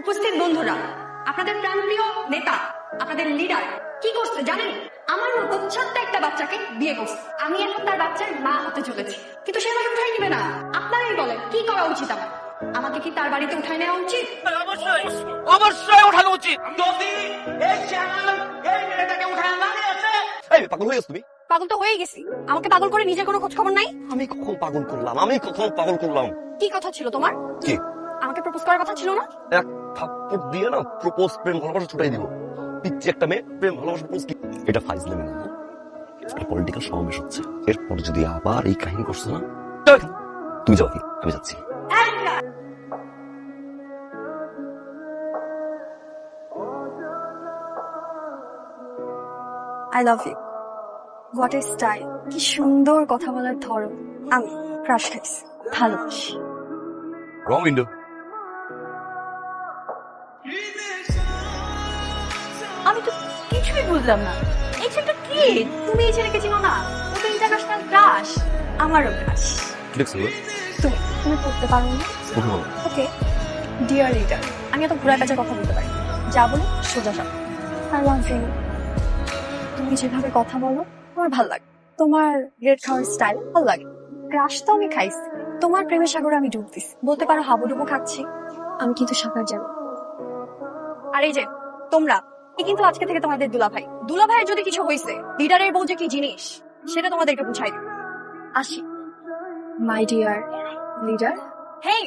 উপস্থিত বন্ধুরা আপনাদের প্রাণপ্রিয় নেতা আপনাদের লিডার কি করছে জানেন? আমার মতো ছোট্ট একটা বাচ্চাকে বিয়ে করছে। আমি এখন তার বাচ্চার মা হতে চলেছি। কিন্তু সে আমাকে উঠাই নিবে না। আপনারাই বলেন কি করা উচিত আমার? আমাকে কি তার বাড়িতে উঠাই নেওয়া উচিত? অবশ্যই অবশ্যই ওঠানো উচিত। যদি এই চ্যানেল এই মেয়েটাকে উঠায় না এই পাগল হয়ে গেছো তুমি? পাগল তো হয়ে গেছি। আমাকে পাগল করে নিজের কোনো খোঁজ খবর নাই? আমি কখন পাগল করলাম? আমি কখন পাগল করলাম? কি কথা ছিল তোমার? কি? আমাকে প্রপোজ করার কথা ছিল না? এক থাপ্পড় দিয়ে না প্রপোজ প্রেম ভালোবাসা ছুটাই দিব। পিচ্ছি একটা মেয়ে প্রেম ভালোবাসা প্রপোজ এটা ফাইজলামি না। এটা পলিটিক্যাল সমাবেশ হচ্ছে। এরপর যদি আবার এই কাহিনী করছ না। তুমি যাও কি আমি যাচ্ছি। I love you what a style কি সুন্দর কথা বলার ধরন। আমি ক্রাশ খাইছি ভালোবাসি। রং উইন্ডো বুঝলাম না। এই ছেলেটা কি? তুমি এই ছেলেকে চিনো না? ও তো ইন্টারন্যাশনাল ক্রাশ আমারও ক্রাশ তুমি তুমি পড়তে পারো না? ওকে। ডিয়ার লিডার আমি এত ঘোরা কাজের কথা বলতে পারি। যা বলো সোজা সব আই লাভ ইউ তুমি যেভাবে কথা বলো আমার ভালো লাগে। তোমার রেড খাওয়ার স্টাইল ভালো লাগে। ক্রাশ তো আমি খাইছি। তোমার প্রেমের সাগরে আমি ডুব দিছি। বলতে পারো হাবুডুবু খাচ্ছি। আমি কিন্তু সাঁতার যাব আর এই যে তোমরা কিন্তু আজকে থেকে তোমাদের দুলাভাই। দুলাভাইয়ের যদি কিছু হয়েছে লিডারের বউ যে কি জিনিস সেটা তোমাদেরকে বুঝাই দেবে। আসি। My dear leader hey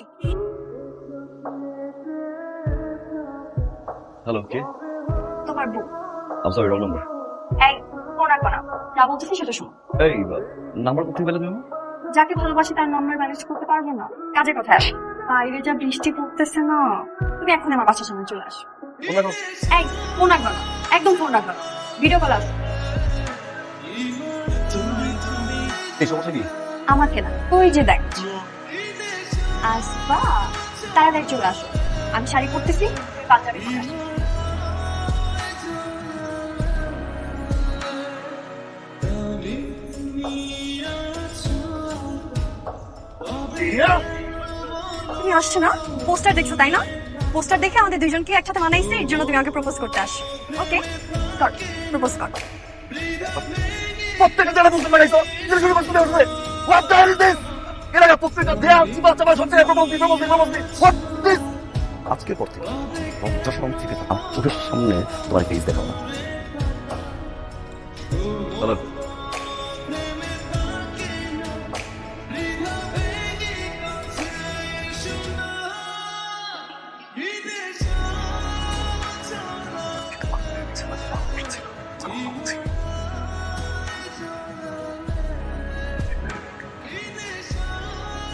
hello কে? তোমার বউ। আম সরি রং নাম্বার এই কোনা যা বলতেছি সেটা শোনো। এই নাম্বার কোথায় পেলে তুমি? যাকে ভালোবাসি তার নাম্বার ম্যানেজ করতে পারব না। কাজে কথা আসে। বাইরে যা বৃষ্টি পড়তেছে না তুমি এখন আমার বাসার সামনে চলে আসো। ফোন রাখবে না। একদম ফোন রাখবে না। ভিডিও কল আসো। এই সমস্যা কি? আমাকে না ওই যে দেখ। আসবা। তাড়াতাড়ি চলে আসো। আমি শাড়ি পরতেছি পাঞ্জাবি তুমি আসছো না? পোস্টার দেখছ তাই না? পোস্টার দেখে আমাদের দুইজনকে একসাথে মানাইছে এর জন্য তুমি আমাকে প্রপোজ করতে আসো। ওকে কর প্রপোজ কর প্রত্যেকটা জায়গায় বুঝতে পারাইছো এটা শুরু করতে হবে হোয়াট দ্য হেল দিস এর আগে প্রত্যেকটা দেয়াল চিপা চাপা সব জায়গায় প্রবল প্রবল প্রবল হোয়াট দিস আজকের পর থেকে লজ্জা শরম থেকে আমার চোখের সামনে তোমার ফেস দেখাও না।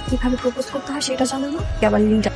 কীভাবে প্রপোজ করতে হয় সেটা জানানো আবার লিডার